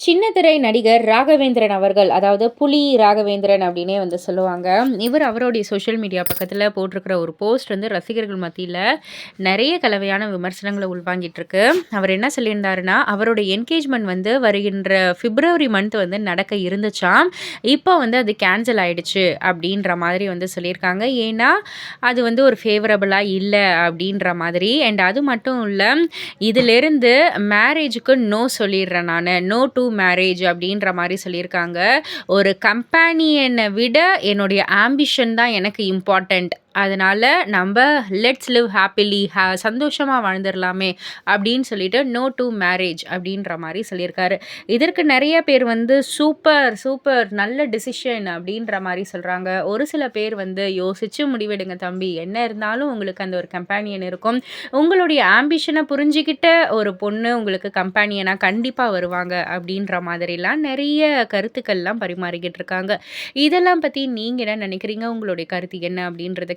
சின்னத்திரை நடிகர் ராகவேந்திரன் அவர்கள் அதாவது புலி ராகவேந்திரன் அப்படின்னே வந்து சொல்லுவாங்க. இவர் அவருடைய சோஷியல் மீடியா பக்கத்தில் போட்டிருக்கிற ஒரு போஸ்ட் வந்து ரசிகர்கள் மத்தியில் நிறைய கலவையான விமர்சனங்களை உள்வாங்கிட்டுருக்கு. அவர் என்ன சொல்லியிருந்தாருன்னா அவருடைய என்கேஜ்மெண்ட் வந்து வருகின்ற பிப்ரவரி மந்த் வந்து நடக்க இருந்துச்சாம். இப்போ வந்து அது கேன்சல் ஆயிடுச்சு அப்படின்ற மாதிரி வந்து சொல்லியிருக்காங்க. ஏன்னா அது வந்து ஒரு ஃபேவரபுளாக இல்லை அப்படின்ற மாதிரி. அண்ட் அது மட்டும் இல்லை இதிலிருந்து மேரேஜுக்கு நோ சொல்லிடுறேன் நான். நோ டு மேரேஜ் அப்படின்ற மாதிரி சொல்லியிருக்காங்க. ஒரு கம்பேனியனை விட என்னுடைய ஆம்பிஷன் தான் எனக்கு இம்பார்ட்டண்ட் அதனால் நம்ம லெட்ஸ் லிவ் ஹாப்பிலி ஹா சந்தோஷமாக வாழ்ந்துடலாமே அப்படின்னு சொல்லிட்டு நோ டு மேரேஜ் அப்படின்ற மாதிரி சொல்லியிருக்காரு. இதற்கு நிறைய பேர் வந்து சூப்பர் சூப்பர் நல்ல டிசிஷன் அப்படின்ற மாதிரி சொல்கிறாங்க ஒரு சில பேர் வந்து யோசித்து முடிவெடுங்க தம்பி. என்ன இருந்தாலும் உங்களுக்கு அந்த ஒரு கம்பேனியன் இருக்கும். உங்களுடைய ஆம்பிஷனை புரிஞ்சிக்கிட்ட ஒரு பொண்ணு உங்களுக்கு கம்பேனியனாக கண்டிப்பாக வருவாங்க அப்படின்ற மாதிரிலாம் நிறைய கருத்துக்கள்லாம் பரிமாறிக்கிட்டு இருக்காங்க. இதெல்லாம் பற்றி நீங்கள் என்ன நினைக்கிறீங்க? உங்களுடைய கருத்து என்ன அப்படின்றத